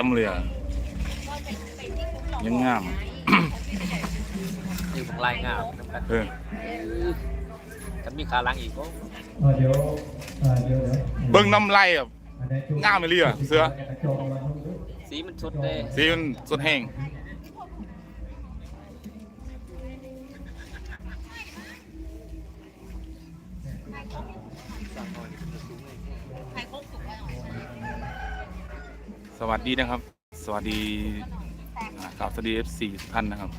จ่มเลยอะยังงามอยู่ของลายงามน้ำกันเออกันมีขาลังอีกก็เออเดี๋ยวเออเดี๋ยวเดี๋ยวเบิ่งน้ำไหลอะอันนี้จุ๊บงามไปเลยอะเสือโจมมาทุกทุกสีมันชุดเลยสีมันสดแห้ง สวัสดีนะครับ สวัสดีอ่ากราบสวัสดี FC ทุกท่านนะครับ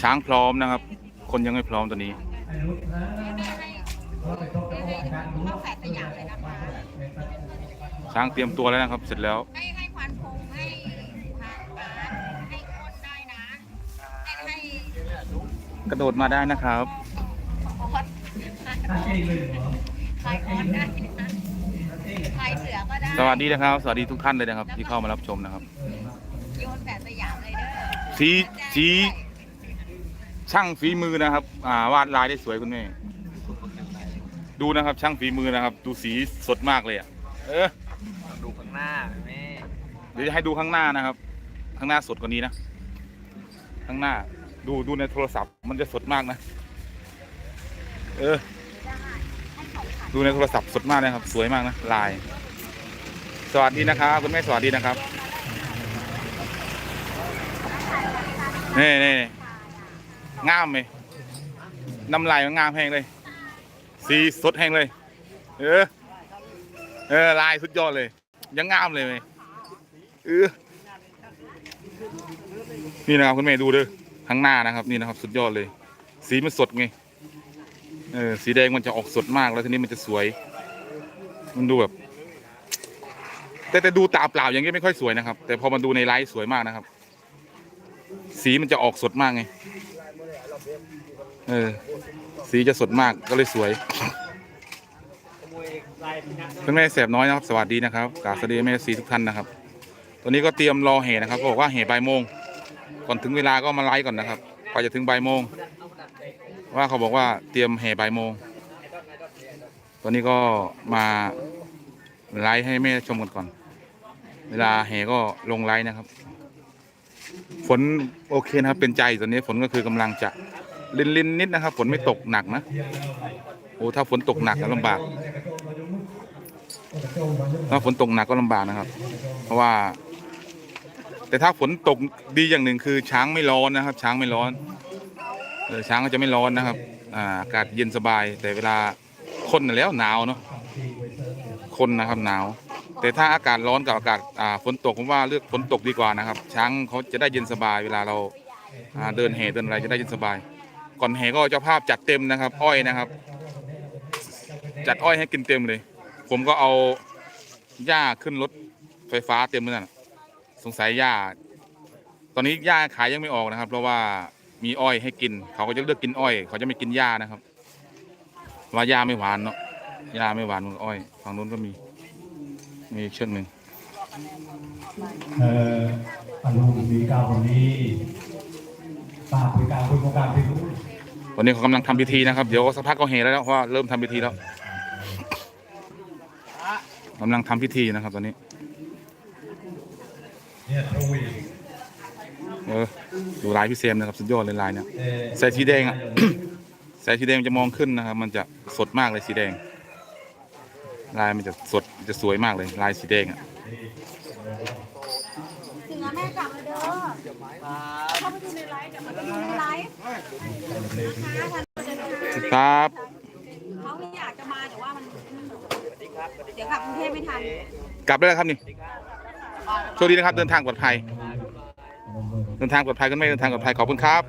ช้างพร้อมนะครับ คนยังไม่พร้อมตัวนี้ช้างเตรียมตัวแล้วนะครับ เสร็จแล้วให้ให้ควันพงให้ทานให้คนได้นะให้ให้กระโดดมาได้นะครับ ออสตั้งเองเลยเหรอใครออสได้นะใครเสือก็ได้สวัสดีนะครับ สวัสดีทุกท่านเลยนะครับ ที่เข้ามารับชมนะครับ โยนแฝดสยามเลยเด้อสีสีช่างฝีมือนะครับ อ่าวาดลายได้สวยคุณแม่ดูนะครับ ช่างฝีมือนะครับ ดูสีสดมากเลยอะเออดูข้างหน้าแม่เดี๋ยวจะให้ดูข้างหน้านะครับ ข้างหน้าสดกว่านี้นะข้างหน้า ดูดูในโทรศัพท์มันจะสดมากนะ เออ ดูในโทรศัพท์สดมากนะครับ สวยมากนะลาย สวัสดีนะครับคุณแม่สวัสดีนะครับนี่นี่งามไหมน้ำลายมันงามแห้งเลย สีสดแห้งเลย เออ เออลายสุดยอดเลย ยังงามเลยไหมเออนี่นะครับคุณแม่ดูเด้อข้างหน้านะครับ นี่นะครับ สุดยอดเลย สีมันสดไง เออสีแดงมันจะออกสดมากแล้วทีนี้มันจะสวย มันดูแบบ แต่แต่ดูตาเปล่าอย่างนี้ไม่ค่อยสวยนะครับ แต่พอมาดูในไลฟ์สวยมากนะครับ สีมันจะออกสดมากไงเออ สีจะสดมากก็เลยสวยคุณแม่แสบน้อยนะครับ สวัสดีนะครับกราบสวัสดีแม่สีทุกท่านนะครับ ตอนนี้ก็เตรียมรอเหนะครับบอกว่าเหบ่ายโมงก่อนถึงเวลาก็มาไลฟ์ก่อนนะครับกว่าจะถึงบ่ายโมง ว่าเขาบอกว่าเตรียมแห่บ่ายโมง ตอนนี้ก็มาไลฟ์ให้แม่ชมกันก่อน เวลาแห่ก็ลงไลฟ์นะครับ ฝนโอเคนะครับ เป็นใจตอนนี้ฝนก็คือกำลังจะลินลินนิดนะครับ ฝนไม่ตกหนักนะ โอ้ถ้าฝนตกหนักก็ลำบาก ถ้าฝนตกหนักก็ลำบากนะครับ เพราะว่า แต่ถ้าฝนตกดีอย่างหนึ่งคือช้างไม่ร้อนนะครับ ช้างไม่ร้อน เออช้างก็จะไม่ร้อนนะครับอ่าอากาศเย็นสบาย แต่เวลาคนน่ะแล้วหนาวเนาะคนนะครับหนาว แต่ถ้าอากาศร้อนกับอากาศอ่าฝนตกผมว่าเลือกฝนตกดีกว่านะครับ ช้างเขาจะได้เย็นสบาย เวลาเราอ่าเดินแห่เดินอะไรจะได้เย็นสบาย ก่อนแห่ก็เจ้าภาพจัดเต็มนะครับ อ้อยนะครับ จัดอ้อยให้กินเต็มเลย ผมก็เอาหญ้าขึ้นรถไฟฟ้าเต็มเลยนะสงสัยหญ้า ตอนนี้หญ้าขายยังไม่ออกนะครับ เพราะว่า มีอ้อยให้กิน เขาก็จะเลือกกินอ้อย เขาจะไม่กินหญ้านะครับ ว่าหญ้าไม่หวานเนาะหญ้าไม่หวานเหมือนอ้อยฝั่งนู้นก็มี มีอีกเชือกหนึ่งเอ่ออารมณ์มีกาวคนนี้ป้าคุยกาวคุยโครงการไปรู้วันนี้เขากำลังทำพิธีนะครับ เดี๋ยวสักพักก็เฮแล้วเพราะว่าเริ่มทำพิธีแล้วกำลังทำพิธีนะครับตอนนี้เนี่ยทวี เออดูลายพี่เซมนะครับสุดยอดเลยลายเนี่ยเอ่อใส่สีแดงอะ ใส่สีแดงจะมองขึ้นนะครับ มันจะสดมากเลยสีแดง ลายมันจะสดจะสวยมากเลย ลายสีแดงอะเสือแม่กลับมาเด้อเข้าไปดูในไลฟ์เดี๋ยวมันไปดูในไลฟ์นะคะท่านเดินทางครับเขาไม่อยากจะมาแต่ว่ามันเดี๋ยวกลับกรุงเทพไม่ทัน กลับได้แล้วครับนี่โชคดีนะครับเดินทางปลอดภัย เดินทางปลอดภัยกันไม่เดินทางปลอดภัยขอบคุณครับ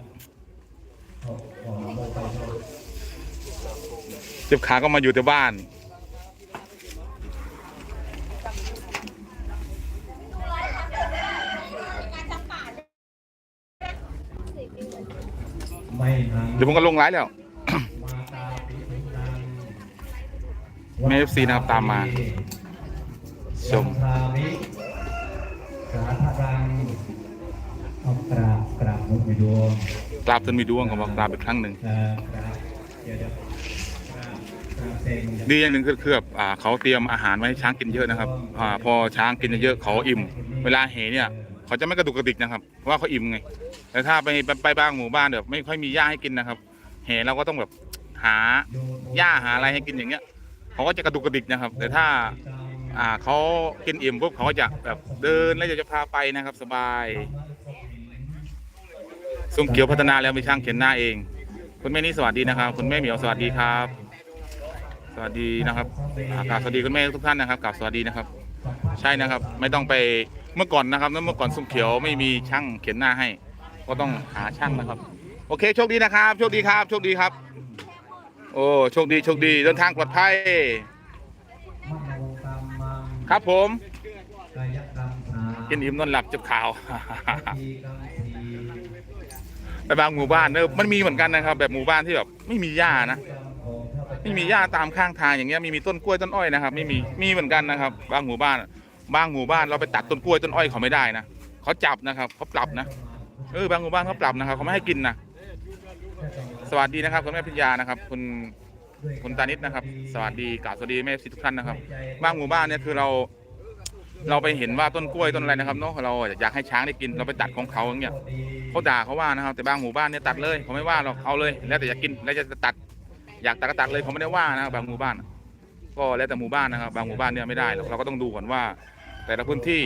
เจ็บขาก็มาอยู่แต่บ้านไม่นานเดี๋ยวผมก็ลงไลฟ์แล้วมาตาปิทุนังแม่ FC นะครับตามมา ชมวันทามิสาธรัง เอากราบกราบมุกไปดวงกราบจนมีดวงของบอกกราบอีกครั้งหนึ่ง เอ่อกราบเดี๋ยวเดี๋ยวกราบดีอย่างหนึ่งคือคือแบบอ่าเขาเตรียมอาหารไว้ให้ช้างกินเยอะนะครับอ่าพอช้างกินเยอะๆเขาอิ่ม เวลาเหเนี่ยเขาจะไม่กระดุกกระดิกนะครับเพราะว่าเขาอิ่มไง แต่ถ้าไปไปไปบางหมู่บ้านแบบไม่ค่อยมีหญ้าให้กินนะครับเหเราก็ต้องแบบหาหญ้าหาอะไรให้กินอย่างเงี้ยเขาก็จะกระดุกกระดิกนะครับ แต่ถ้าอ่าเขากินอิ่มปุ๊บเขาก็จะแบบเดินแล้วจะพาไปนะครับสบาย ซุ้มเขียวพัฒนาแล้วมีช่างเขียนหน้าเอง คุณแม่นี่สวัสดีนะครับ คุณแม่เหมียวสวัสดีครับ สวัสดีนะครับอ่ากราบสวัสดีคุณแม่ทุกท่านนะครับกราบสวัสดีนะครับ ใช่นะครับ ไม่ต้องไปเมื่อก่อนนะครับเมื่อก่อนซุ้มเขียวไม่มีช่างเขียนหน้าให้ ก็ต้องหาช่างนะครับ โอเคโชคดีนะครับโชคดีครับโชคดีครับ โอ้โชคดีโชคดีเดินทางปลอดภัยครับผมกินอิ่มนอนหลับจบข่าว ไปบางหมู่บ้านเนอะมันมีเหมือนกันนะครับ แบบหมู่บ้านที่แบบไม่มีหญ้านะไม่มีหญ้าตามข้างทางอย่างเงี้ยมีมีต้นกล้วยต้นอ้อยนะครับ ไม่มีมีเหมือนกันนะครับ บางหมู่บ้าน บางหมู่บ้านเราไปตัดต้นกล้วยต้นอ้อยเขาไม่ได้นะเขาจับนะครับเขาปรับนะเออบางหมู่บ้านเขาปรับนะครับเขาไม่ให้กินนะสวัสดีนะครับคุณแม่พิญญานะครับ คุณคุณตานิดนะครับ สวัสดีกล่าวสวัสดีแม่สิทุกท่านนะครับ บางหมู่บ้านเนี่ยคือเรา เราไปเห็นว่าต้นกล้วยต้นอะไรนะครับเนาะเราอยากให้ช้างได้กินเราไปตัดของเขาอย่างเงี้ยเขาด่าเขาว่านะครับ แต่บางหมู่บ้านเนี่ยตัดเลยเขาไม่ว่าหรอกเอาเลย แล้วแต่อยากกินแล้วจะตัด อยากตัดก็ตัดเลยเขาไม่ได้ว่านะครับบางหมู่บ้าน ก็แล้วแต่หมู่บ้านนะครับ บางหมู่บ้านเนี่ยไม่ได้หรอกเราก็ต้องดูก่อนว่า แต่ละพื้นที่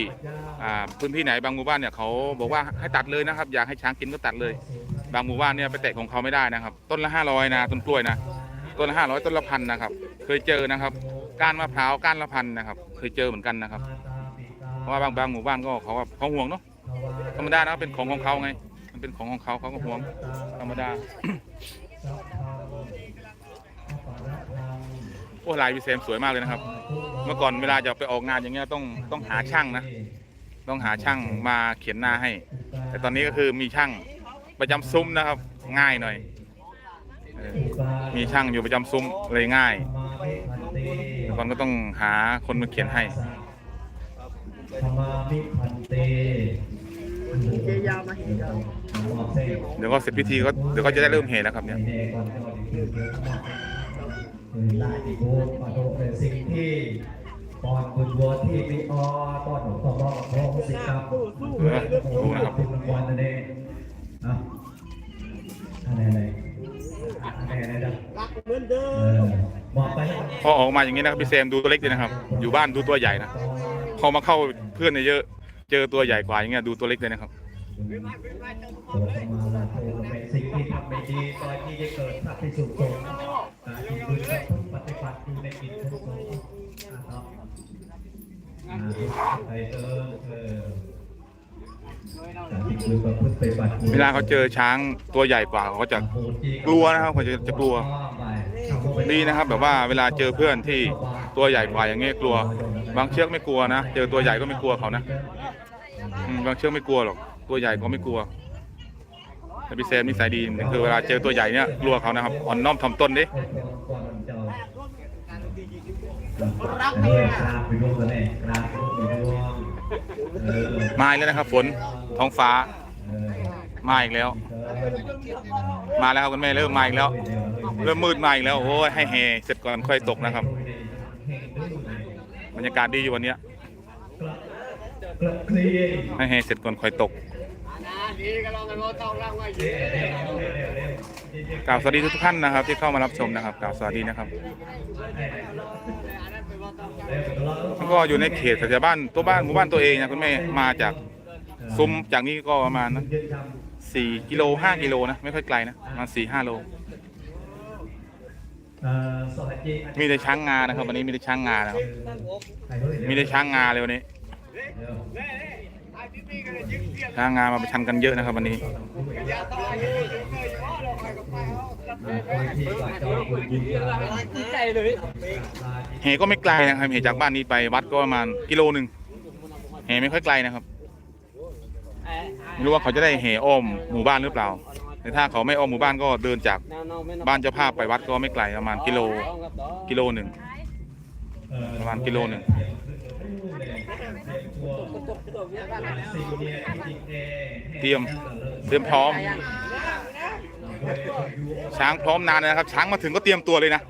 อ่าพื้นที่ไหนบางหมู่บ้านเนี่ยเขาบอกว่าให้ตัดเลยนะครับ อยากให้ช้างกินก็ตัดเลย บางหมู่บ้านเนี่ยไปแตะของเขาไม่ได้นะครับ ต้นละห้าร้อยนะต้นกล้วยนะต้นละห้าร้อยต้นละพันนะครับ เคยเจอนะครับ ก้านมะพร้าวก้านละพันนะครับ เคยเจอเหมือนกันนะครับ เพราะว่าบางบางหมู่บ้านก็เขาแบบเขาห่วงเนาะธรรมดานะเป็นของของเขาไง มันเป็นของของเขาเขาก็ห่วงธรรมดา โอ้ลายวิเศษสวยมากเลยนะครับ เมื่อก่อนเวลาจะไปออกงานอย่างเงี้ยต้องต้องหาช่างนะ ต้องหาช่างมาเขียนหน้าให้ แต่ตอนนี้ก็คือมีช่างประจำซุ้มนะครับ ง่ายหน่อยเออมีช่างอยู่ประจำซุ้มเลยง่ายแต่ก่อนก็ต้องหาคนมาเขียนให้ ธรรมามิพันเตเจยาวมาเห็นเจ้าเดี๋ยวก็เสร็จพิธีก็เดี๋ยวก็จะได้เริ่มเหแล้วครับเนี่ยลายที่โบมาโดเป็นสิ่งที่ปอนบุญวัวที่มีออปอนหนุ่มต้องบอกของสิครับเพื่อโอ้นะครับคุณวันนั่นเองอะอะไรอะไรอะไรอะไรดังรักเหมือนเดิเอมอบอกไปแล้วพอออกมาอย่างนี้นะครับพี่เซมดูตัวเล็กดีนะครับ อยู่บ้านดูตัวใหญ่นะ พอมาเข้าเพื่อนเนี่ยเยอะ เจอตัวใหญ่กว่าอย่างเงี้ยดูตัวเล็กเลยนะครับเป็นสิ่งที่ทำไม่ดีตอนที่จะเกิดพระพิสุสงฆ์อ่าที่คุณจะปฏิบัติอยู่ในกิจทุกข์นะครับไปเออเออเวลาเขาเจอช้างตัวใหญ่กว่าเขาจะกลัวนะครับเขาจะจะกลัวดีนะครับ แบบว่าเวลาเจอเพื่อนที่ตัวใหญ่กว่าอย่างเงี้ยกลัว บางเชือกไม่กลัวนะ เจอตัวใหญ่ก็ไม่กลัวเขานะอืมบางเชือกไม่กลัวหรอก ตัวใหญ่ก็ไม่กลัว แต่พี่เซมนิสัยดีคือเวลาเจอตัวใหญ่เนี่ยกลัวเขานะครับ อ่อนน้อมถ่อมตนดิรักเนี่ไปดวงกันแน่กราบไปดวงเออมาอีกแล้วนะครับ ฝนท้องฟ้า มาอีกแล้ว มาแล้วครับคุณแม่เริ่มมาอีกแล้ว เริ่มมืดมาอีกแล้วโอ้ยให้เฮเสร็จก่อนค่อยตกนะครับ รยากาศดีอยู่วันเนี้ยกระเคลียร์ให้เสร็จก่อนค่อยตกกล่าวสวัสดีทุกท่านนะครับ ที่เข้ามารับชมนะครับกล่าวสวัสดีนะครับแล้วก็อยู่ในเขตสัจบ้านตัวบ้านหมู่บ้านตัวเองนะคุณแม่มาจากซุ้มจากนี้ก็ประมาณนะสี่กิโลห้ากิโลนะไม่ค่อยไกลนะประมาณสี่ห้าโล มีแต่ช้างงานะครับวันนี้มีแต่ช้างงานะครับมีแต่ช้างงาเลยวันนี้ช้างงามาประชันกันเยอะนะครับวันนี้เลยเหก็ไม่ไกลนะครับเหจากบ้านนี้ไปวัดก็ประมาณกิโลหนึ่งเหไม่ค่อยไกลนะครับไม่รู้ว่าเขาจะได้เหอ้อมหมู่บ้านหรือเปล่า แต่ถ้าเขาไม่อ้อมหมู่บ้านก็เดินจากบ้านเจ้าภาพไปวัดก็ไม่ไกลประมาณกิโลกิโลหนึ่งประมาณกิโลหนึ่งเตรียมเตรียมพร้อม ช้างพร้อมนานนะครับ ช้างมาถึงก็เตรียมตัวเลยนะ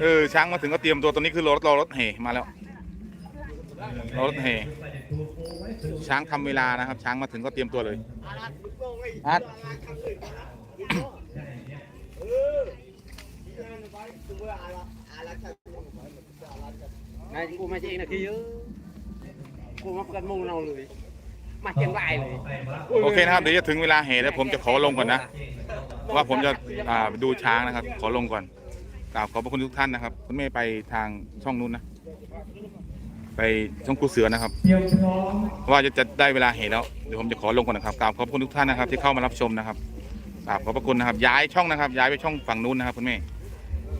เออช้างมาถึงก็เตรียมตัวตอนนี้คือรถรอรถเหมาแล้วรถเหช้างทำเวลานะครับ ช้างมาถึงก็เตรียมตัวเลย อัดนายกูมาเองนะคือเยอะกูมาประกันมุงเราเลย มาเชียงรายเลยโอเคนะครับเดี๋ยวจะถึงเวลาเหตุแล้วผมจะขอลงก่อนนะว่าผมจะอ่าดูช้างนะครับ ขอลงก่อนกราบขอบพระคุณทุกท่านนะครับ คุณแม่ไปทางช่องนู้นนะ ไปช่องกูเสือนะครับ ว่าจะจะได้เวลาเห็นแล้วเดี๋ยวผมจะขอลงก่อนนะครับกราบขอบคุณทุกท่านนะครับ ที่เข้ามารับชมนะครับกราบขอบพระคุณนะครับ ย้ายช่องนะครับ ย้ายไปช่องฝั่งนู้นนะครับคุณแม่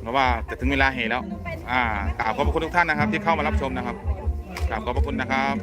เพราะว่าจะถึงเวลาเห็นแล้ว อ่ากราบขอบพระคุณทุกท่านนะครับ ที่เข้ามารับชมนะครับกราบขอบพระคุณนะครับ